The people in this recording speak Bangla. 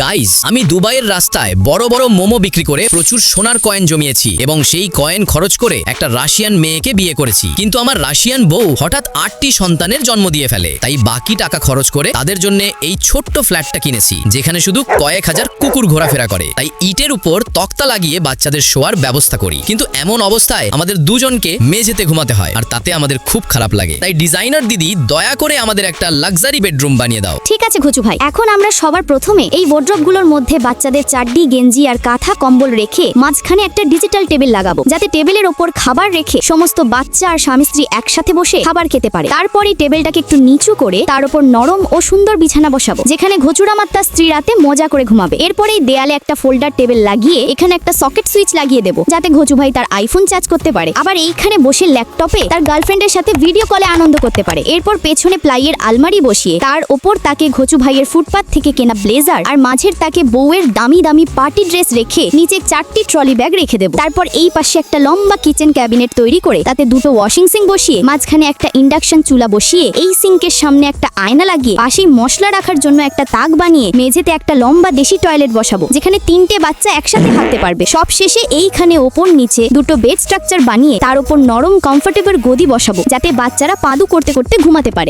গাইজ আমি দুবাইয়ের রাস্তায় বড় বড় মোমো বিক্রি করে প্রচুর সোনার কয়েন জমিয়েছি এবং সেই কয়েন খরচ করে একটা রাশিয়ান মেয়েকে বিয়ে করেছি। কিন্তু আমার রাশিয়ান বউ হঠাৎ আটটি সন্তানের জন্ম দিয়ে ফেলে। তাই বাকি টাকা খরচ করে তাদের জন্য এই ছোট্ট ফ্ল্যাটটা কিনেছি, যেখানে শুধু কয়েক হাজার কুকুর ঘোরাফেরা করে। তাই ইটের উপর তক্তা লাগিয়ে বাচ্চাদের শোয়ার ব্যবস্থা করি। কিন্তু এমন অবস্থায় আমাদের দুজনকে মেঝেতে ঘুমাতে হয়, আর তাতে আমাদের খুব খারাপ লাগে। তাই ডিজাইনার দিদি, দয়া করে আমাদের একটা লাক্সারি বেডরুম বানিয়ে দাও। ঠিক আছে ঘুচু ভাই, এখন আমরা সবার প্রথমে এই ওয়ার্ড্রপগুলোর মধ্যে বাচ্চাদের চাড্ডি গেঞ্জি আর কাঁথা কম্বল রেখে মাঝখানে একটা ডিজিটাল টেবিল লাগাবো। যাতে টেবিলের ওপর খাবার রেখে সমস্ত বাচ্চা আর স্বামী স্ত্রী একসাথে বসে খাবার খেতে পারে। তারপরই টেবিলটাকে একটু নিচু করে তার উপর নরম ও সুন্দর বিছানা বসাবো, যেখানে ঘচুরামার তার স্ত্রী রাতে মজা করে ঘুমাবে। এরপরেই দেয়ালে একটা ফোল্ডার টেবিল লাগিয়ে এখানে একটা সকেট সুইচ লাগিয়ে দেবো, যাতে ঘচু ভাই তার আইফোন চার্জ করতে পারে। আবার এইখানে বসে ল্যাপটপে তার গার্লফ্রেন্ডের সাথে ভিডিও কলে আনন্দ করতে পারে। এরপর পেছনে প্লাইয়ের আলমারি বসিয়ে তার ওপর তাকে ঘচু ভাইয়ের ফুটপাথ থেকে কেনা ব্লেজার আর মাঝের তাকে বউয়ের দামি দামি পার্টি ড্রেস রেখে নিচে চারটি ট্রলি ব্যাগ রেখে দেবো। তারপর এই পাশে একটা লম্বা কিচেন ক্যাবিনেট তৈরি করে তাতে দুটো ওয়াশিং সিং বসিয়ে, মাঝখানে একটা ইন্ডাকশন চুলা বসিয়ে, এই সিঙ্কের সামনে একটা আয়না লাগিয়ে, পাশেই মশলা রাখার জন্য একটা তাক বানিয়ে, মেঝেতে একটা লম্বা দেশি টয়লেট বসাবো, যেখানে তিনটে বাচ্চা একসাথে থাকতে পারবে। সব শেষে এইখানে ওপর নিচে দুটো বেড স্ট্রাকচার বানিয়ে তার উপর নরম কমফোর্টেবল গদি বসাবো, যাতে বাচ্চারা পাদু করতে করতে ঘুমাতে পারে।